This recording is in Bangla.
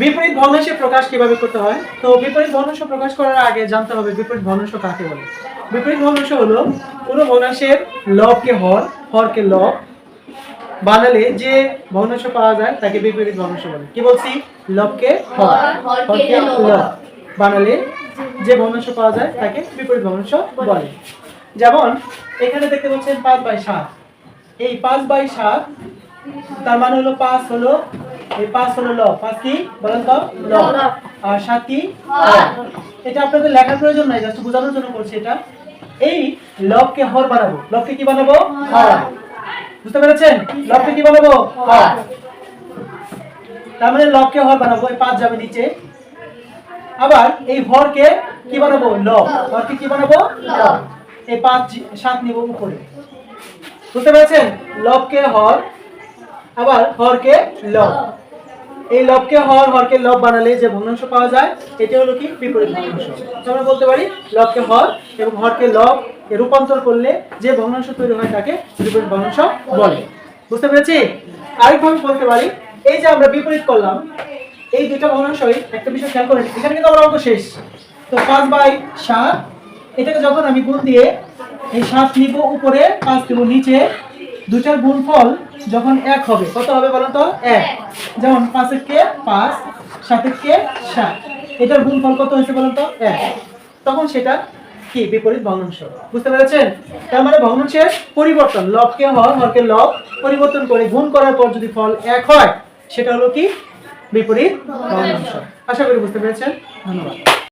বিপরীত ভগ্নাংশে প্রকাশ কীভাবে করতে হয়? তো বিপরীত ভগ্নাংশ প্রকাশ করার আগে জানতে হবে বিপরীত ভগ্নাংশ কাকে বলে? বিপরীত ভগ্নাংশ হলো কোনো ভগ্নাংশের লবকে হর হরকে লব বানালে যে ভগ্নাংশ পাওয়া যায় তাকে বিপরীত ভগ্নাংশ বলে। কি বলছি? লবকে হর হর, হরকে। লব বানালে যে ভগ্নাংশ পাওয়া যায় তাকে বিপরীত ভগ্নাংশ বলে। যেমন এখানে দেখতে পাচ্ছেন পাঁচ বাই সাত। এই পাঁচ বাই সাত তার মানে হলো পাঁচ হলো এই পাঁচ হলো ল। পাঁচ কি? বলেন তো। ল। ল। আর সাত কি? এটা আপনাদের লেখার প্রয়োজন নাই জাস্ট বোঝানোর জন্য করছি এটা। এই লবকে হর বানাবো। লবকে কি বানাবো? হর। বুঝতে পেরেছেন? লবকে কি বানাবো? হর। তার মানে লবকে হর বানাবো এই পাঁচ যাবে নিচে। আবার এই হরকে কি বানাবো? লব হরকে কি বানাবো? লব এই পাঁচ সাত নিব উপরে। বুঝতে পেরেছেন? লবকে হর আবার হরকে লব এই লবকে হর হরকে লব বানালে যে ভগ্নাংশ পাওয়া যায়, এটা হলো কি? বিপরীত ভগ্নাংশ। আমরা বলতে পারি, লবকে হর এবং হরকে লব এ রূপান্তর করলে যে ভগ্নাংশ তৈরি হয় তাকে বিপরীত ভগ্নাংশ বলে। বুঝতে পেরেছি? আরেকভাবে বলতে পারি, এই যে আমরা বিপরীত করলাম, এই দুটো ভগ্নাংশই একটা বিষয় খেয়াল করেন, এখানে কিন্তু আমার অঙ্ক শেষ। তো পাঁচ বাই সাত, এটাকে যখন আমি গুণ দিয়ে এই সাত নিব উপরে, পাঁচ নিব নিচে দুটার গুণফল যখন এক হবে কত হবে বলেন তো? এক। যেমন পাঁচের কে পাঁচ সাতের কে সাত। এটার গুণফল কত হয়েছে বলেন তো? এক। তখন সেটা কি? বিপরীত ভগ্নাংশ। বুঝতে পেরেছেন? তার মানে ভগ্নাংশের পরিবর্তন লবকে হর হরকে লব পরিবর্তন করে গুণ করার পর যদি ফল এক হয় সেটা হলো কি? বিপরীত ভগ্নাংশ। আশা করি বুঝতে পেরেছেন? ধন্যবাদ।